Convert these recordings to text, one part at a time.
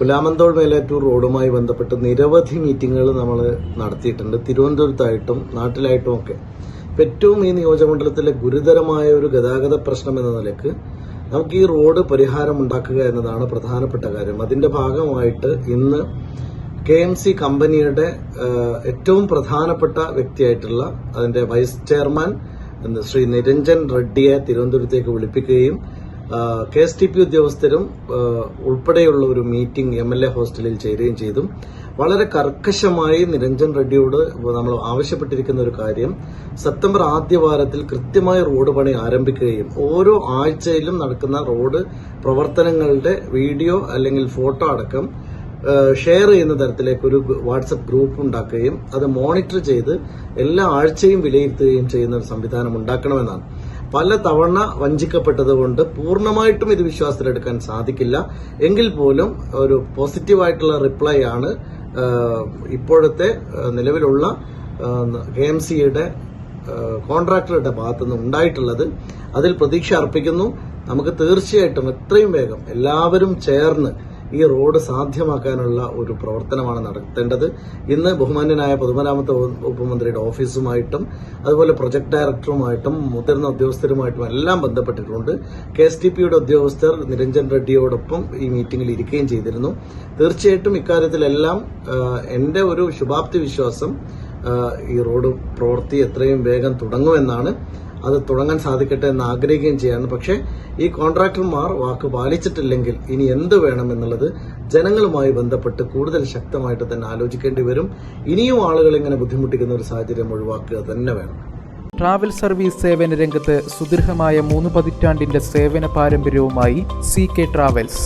പുലാമന്തോൾ വേലാറ്റൂർ റോഡുമായി ബന്ധപ്പെട്ട് നിരവധി മീറ്റിങ്ങുകൾ നമ്മൾ നടത്തിയിട്ടുണ്ട്. തിരുവനന്തപുരത്തായിട്ടും നാട്ടിലായിട്ടും ഒക്കെ. ഏറ്റവും ഈ നിയോജകമണ്ഡലത്തിലെ ഗുരുതരമായ ഒരു ഗതാഗത പ്രശ്നം എന്ന നിലയ്ക്ക് നമുക്ക് ഈ റോഡ് പരിഹാരം ഉണ്ടാക്കുക എന്നതാണ് പ്രധാനപ്പെട്ട കാര്യം. അതിന്റെ ഭാഗമായിട്ട് ഇന്ന് കെ എം സി കമ്പനിയുടെ ഏറ്റവും പ്രധാനപ്പെട്ട വ്യക്തിയായിട്ടുള്ള അതിന്റെ വൈസ് ചെയർമാൻ ശ്രീ നിരഞ്ജൻ റെഡ്ഡിയെ തിരുവനന്തപുരത്തേക്ക് വിളിപ്പിക്കുകയും കെ എസ് ടി പി ഉദ്യോഗസ്ഥരും ഉൾപ്പെടെയുള്ള ഒരു മീറ്റിംഗ് എം എൽ എ ഹോസ്റ്റലിൽ ചേരുകയും ചെയ്തു. വളരെ കർക്കശമായി നിരഞ്ജൻ റെഡ്ഡിയോട് നമ്മൾ ആവശ്യപ്പെട്ടിരിക്കുന്ന ഒരു കാര്യം സെപ്റ്റംബർ ആദ്യ വാരത്തിൽ കൃത്യമായി റോഡ് പണി ആരംഭിക്കുകയും ഓരോ ആഴ്ചയിലും നടക്കുന്ന റോഡ് പ്രവർത്തനങ്ങളുടെ വീഡിയോ അല്ലെങ്കിൽ ഫോട്ടോ അടക്കം ഷെയർ ചെയ്യുന്ന തരത്തിലേക്ക് ഒരു വാട്സപ്പ് ഗ്രൂപ്പ് ഉണ്ടാക്കുകയും അത് മോണിറ്റർ ചെയ്ത് എല്ലാ ആഴ്ചയും വിലയിരുത്തുകയും ചെയ്യുന്ന ഒരു സംവിധാനം ഉണ്ടാക്കണമെന്നാണ്. പല തവണ വഞ്ചിക്കപ്പെട്ടതുകൊണ്ട് പൂർണമായിട്ടും ഇത് വിശ്വാസത്തിലെടുക്കാൻ സാധിക്കില്ല. എങ്കിൽ പോലും ഒരു പോസിറ്റീവായിട്ടുള്ള റിപ്ലൈ ആണ് ഇപ്പോഴത്തെ നിലവിലുള്ള കെ എം സിയുടെ കോൺട്രാക്ടറുടെ ഭാഗത്തുനിന്ന് ഉണ്ടായിട്ടുള്ളത്. അതിൽ പ്രതീക്ഷ അർപ്പിക്കുന്നു. നമുക്ക് തീർച്ചയായിട്ടും എത്രയും വേഗം എല്ലാവരും ചേർന്ന് ഈ റോഡ് സാധ്യമാക്കാനുള്ള ഒരു പ്രവർത്തനമാണ് നടത്തേണ്ടത്. ഇന്ന് ബഹുമാന്യനായ പൊതുമരാമത്ത് വകുപ്പ് മന്ത്രിയുടെ ഓഫീസുമായിട്ടും അതുപോലെ പ്രൊജക്ട് ഡയറക്ടറുമായിട്ടും മുതിർന്ന ഉദ്യോഗസ്ഥരുമായിട്ടും എല്ലാം ബന്ധപ്പെട്ടിട്ടുണ്ട്. കെ എസ് ടി പിയുടെ ഉദ്യോഗസ്ഥർ നിരഞ്ജൻ റെഡ്ഡിയോടൊപ്പം ഈ മീറ്റിംഗിൽ ഇരിക്കുകയും ചെയ്തിരുന്നു. തീർച്ചയായിട്ടും ഇക്കാര്യത്തിലെല്ലാം ആ, എന്റെ ഒരു ശുഭാപ്തി വിശ്വാസം ഈ റോഡ് പ്രവൃത്തി എത്രയും വേഗം തുടങ്ങുമെന്നാണ്. അത് തുടങ്ങാൻ സാധിക്കട്ടെ എന്ന് ആഗ്രഹിക്കുകയും ചെയ്യാണ്. പക്ഷേ ഈ കോൺട്രാക്ടർമാർ വാക്ക് പാലിച്ചിട്ടില്ലെങ്കിൽ ഇനി എന്ത് വേണമെന്നുള്ളത് ജനങ്ങളുമായി ബന്ധപ്പെട്ട് കൂടുതൽ ശക്തമായിട്ട് തന്നെ ആലോചിക്കേണ്ടി വരും. ഇനിയും ആളുകൾ ഇങ്ങനെ ബുദ്ധിമുട്ടിക്കുന്ന ഒരു സാഹചര്യം ഒഴിവാക്കുക തന്നെ വേണം. ട്രാവൽ സർവീസ് സേവന രംഗത്ത് സുദീർഘമായ മൂന്ന് പതിറ്റാണ്ടിന്റെ സേവന പാരമ്പര്യവുമായി C K travels.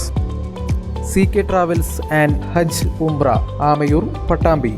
C K travels and Hajj Umrah Amayur Pattambi.